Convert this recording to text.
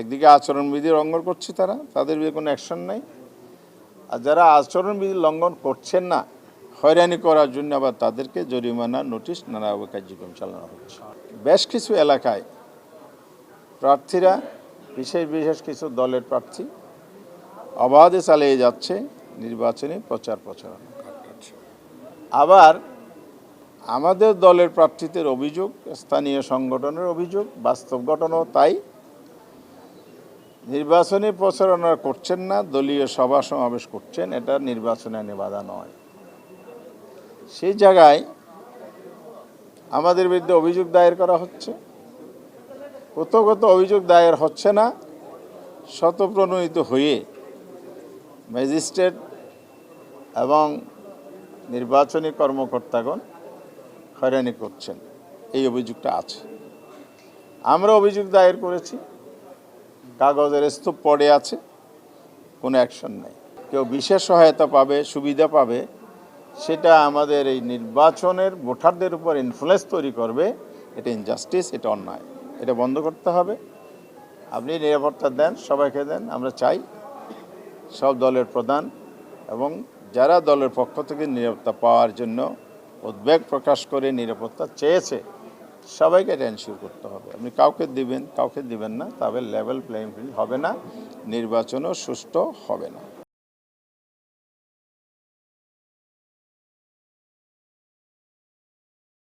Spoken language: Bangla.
একদিকে আচরণবিধি লঙ্ঘন করছে তারা, তাদের বিরুদ্ধে কোনো অ্যাকশন নাই। আর যারা আচরণবিধি লঙ্ঘন করছেন না, হয়রানি করার জন্য আবার তাদেরকে জরিমানা, নোটিশ, নানাভাবে কার্যক্রম চালানো হচ্ছে। বেশ কিছু এলাকায় প্রার্থীরা, বিশেষ বিশেষ কিছু দলের প্রার্থী অবাধে চালিয়ে যাচ্ছে নির্বাচনী প্রচার প্রচারণা। আবার আমাদের দলের প্রার্থীদের অভিযোগ, স্থানীয় সংগঠনের অভিযোগ, বাস্তব ঘটনাও তাই। নির্বাচনী প্রচারণা করছেন না, দলীয় সভা সমাবেশ করছেন, এটা নির্বাচনে আইনে বাধা নয়। সেই জায়গায় আমাদের বিরুদ্ধে অভিযোগ দায়ের করা হচ্ছে। কোথাও অভিযোগ দায়ের হচ্ছে না। শতপ্রণোদিত হয়ে ম্যাজিস্ট্রেট এবং নির্বাচনী কর্মকর্তাগণ হয়রানি করছেন। এই অভিযোগটা আছে। আমরা অভিযোগ দায়ের করেছি। কাগজের স্তূপ পড়ে আছে, কোনো অ্যাকশন নাই। কেউ বিশেষ সহায়তা পাবে, সুবিধা পাবে, সেটা আমাদের এই নির্বাচনের ভোটারদের উপর ইনফ্লুয়েন্স তৈরি করবে, এটা ইনজাস্টিস এটা অন্যায়। এটা বন্ধ করতে হবে। আপনি নিরাপত্তা দেন, সবাইকে দেন, আমরা চাই সব দলের প্রধান এবং যারা দলের পক্ষ থেকে নিরাপত্তা পাওয়ার জন্য উদ্বেগ প্রকাশ করে নিরাপত্তা চেয়েছে সবাইকে এটা করতে হবে। আপনি কাউকে দিবেন কাউকে দিবেন না, তবে লেভেল প্লেইং ফিল্ড হবে না, নির্বাচনও সুষ্ঠু হবে না।